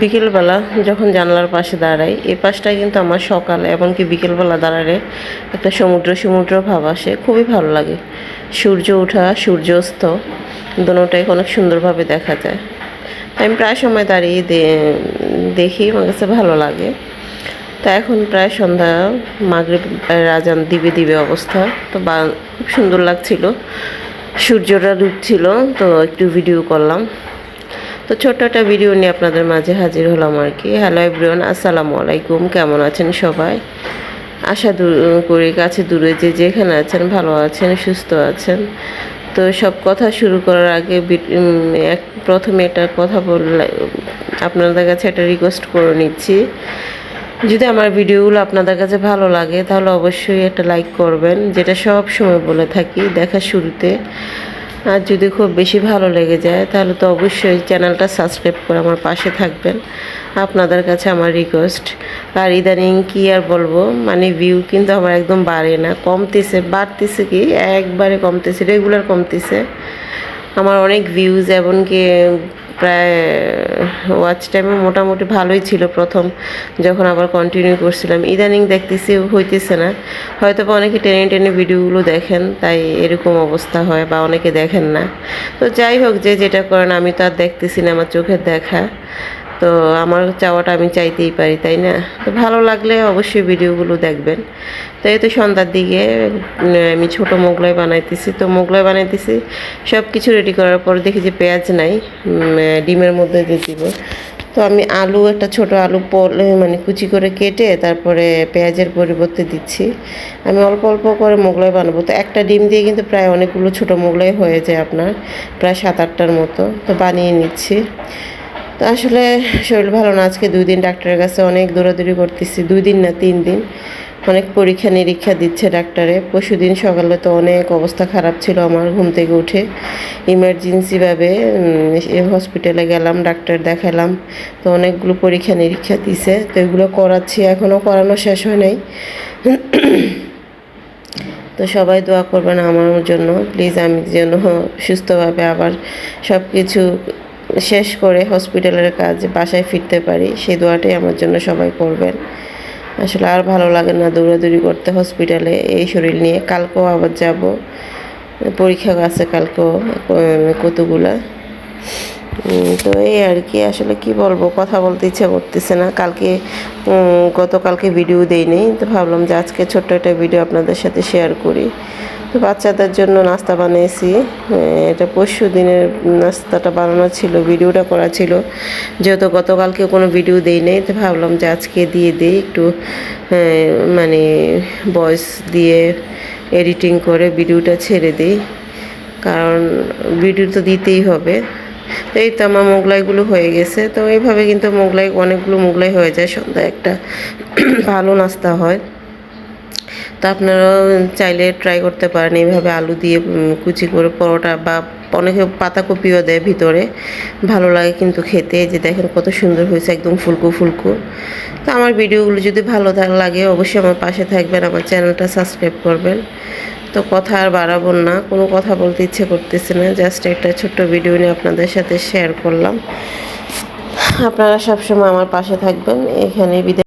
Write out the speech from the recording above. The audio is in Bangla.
বিকেলবেলা যখন জানলার পাশে দাঁড়াই এই পাশটায় কিন্তু আমার সকাল এমনকি বিকেলবেলা দাঁড়ালে একটা সমুদ্র সমুদ্র ভাব আসে, খুবই ভালো লাগে। সূর্য ওঠা সূর্য অস্ত দুটোটাই অনেক সুন্দরভাবে দেখা যায়। আমি প্রায় সময় দাঁড়িয়ে দেখি, আমার কাছে ভালো লাগে। তা এখন প্রায় সন্ধ্যা, মাগরিব রাজান দিবে দিবে অবস্থা। তো বা, খুব সুন্দর লাগছিল। সূর্যটা ডুবছিল, তো একটু ভিডিও করলাম। তো ছোট্ট একটা ভিডিও নিয়ে আপনাদের মাঝে হাজির হলাম আর কি। হ্যালো এভরিওয়ান আসসালামু আলাইকুম। কেমন আছেন সবাই? আশা করি কাছে দূরে যে যেখানে আছেন, ভালো আছেন, সুস্থ আছেন। তো সব কথা শুরু করার আগে এক, প্রথমে একটা কথা বললে, আপনাদের কাছে একটা রিকোয়েস্ট করে নিচ্ছি। যদি আমার ভিডিওগুলো আপনাদের কাছে ভালো লাগে, তাহলে অবশ্যই একটা লাইক করবেন, যেটা সব সময় বলে থাকি দেখা শুরুতে। আর যদি খুব বেশি ভালো লেগে যায়, তাহলে তো অবশ্যই চ্যানেলটা সাবস্ক্রাইব করে আমার পাশে থাকবেন। আপনাদের কাছে আমার রিকোয়েস্ট আর ইদানিং কি আর বলব মানে ভিউ কিন্তু আমার একদম বাড়ে না, কমতেছে, বাড়তেছে কি? একবারে কমতেছে রেগুলার কমতেছে। আমার অনেক ভিউজ এমনকি প্রায় ওয়াচ টাইমে মোটামুটি ভালোই ছিল প্রথম, যখন আবার কন্টিনিউ করছিলাম। ইদানিং দেখতেছি, হইতেছে না। হয়তো বা অনেকে টেনে টেনে ভিডিওগুলো দেখেন, তাই এরকম অবস্থা হয় বা অনেকে দেখেন না। তো যাই হোক, যে যেটা করেন, আমি তো আর দেখতেছি না, আমার চোখের দেখা। তো আমার চাওয়াটা আমি চাইতেই পারি, তাই না? তো ভালো লাগলে অবশ্যই ভিডিওগুলো দেখবেন। তো এই তো সন্ধ্যার দিকে আমি ছোট মোগলাই বানাইতেছি। তো মোগলাই বানাইতেছি সব কিছু রেডি করার পর দেখি যে পেঁয়াজ নাই ডিমের মধ্যে দিয়ে দিব। তো আমি আলু, একটা ছোট আলু পলে মানে কুচি করে কেটে তারপরে পেঁয়াজের পরিবর্তে দিচ্ছি। আমি অল্প অল্প করে মোগলাই বানাবো। তো একটা ডিম দিয়ে কিন্তু প্রায় অনেকগুলো ছোট মোগলাই হয়ে যায় আপনার, প্রায় সাত আটটার মতো। তো বানিয়ে নিচ্ছি। তো আসলে শরীর ভালো না। আজকে দুই দিন ডাক্তারের কাছে অনেক দৌড়াদৌড়ি করতেছি, দুই দিন না তিন দিন। অনেক পরীক্ষা নিরীক্ষা দিচ্ছে ডাক্তারে। পরশু দিন সকালে তো অনেক অবস্থা খারাপ ছিল আমার ঘুম থেকে উঠে। ইমার্জেন্সিভাবে হসপিটালে গেলাম, ডাক্তার দেখালাম। তো অনেকগুলো পরীক্ষা নিরীক্ষা দিছে। তো এগুলো করাচ্ছি এখনও করানো শেষ হয় নাই। তো সবাই দোয়া করবেন আমার জন্য। প্লিজ আমি যেন সুস্থভাবে আবার সব কিছু শেষ করে হসপিটালের কাজ, বাসায় ফিরতে পারি, সেই দোয়াটাই আমার জন্য সবাই করবেন। আসলে আর ভালো লাগে না দৌড়াদৌড়ি করতে হসপিটালে এই শরীর নিয়ে। কালকেও আবার যাব। পরীক্ষা আছে কালকেও কতগুলা। তো এই আর কি, আসলে কি বলব, কথা বলতে ইচ্ছা করতেছে না। কালকে গতকালকে ভিডিও দেইনি, তো ভাবলাম যে আজকে ছোট্ট একটা ভিডিও আপনাদের সাথে শেয়ার করি। তো বাচ্চাদের জন্য নাস্তা বানিয়েছি। এটা পরশু দিনের নাস্তাটা বানানো ছিল, ভিডিওটা করা ছিল। যেহেতু গতকালকে কোনো ভিডিও দেই নাই, তো ভাবলাম যে আজকে দিয়ে দিই একটু মানে ভয়েস দিয়ে এডিটিং করে ভিডিওটা ছেড়ে দিই। কারণ ভিডিও তো দিতেই হবে। তো এই তো আমার মোগলাইগুলো হয়ে গেছে। তো এইভাবে কিন্তু মোগলাই, অনেকগুলো মোগলাই হয়ে যায় সন্ধ্যায় একটা। ভালো নাস্তা হয়। তো আপনারাও চাইলে ট্রাই করতে পারেন। এইভাবে আলু দিয়ে কুচি করে পরোটা বা অনেকে পাতাকপিও দেয় ভিতরে। ভালো লাগে কিন্তু খেতে। যে দেখেন কত সুন্দর হয়েছে একদম ফুলকো ফুলকো। তো আমার ভিডিওগুলো যদি ভালো লাগে অবশ্যই আমার পাশে থাকবেন, আমার চ্যানেলটা সাবস্ক্রাইব করবেন। তো কথা আর বাড়াবো না, কোনো কথা বলতে ইচ্ছে করতেছে না। জাস্ট একটা ছোট্ট ভিডিও নিয়ে আপনাদের সাথে শেয়ার করলাম। আপনারা সবসময় আমার পাশে থাকবেন। এখানে বিদায়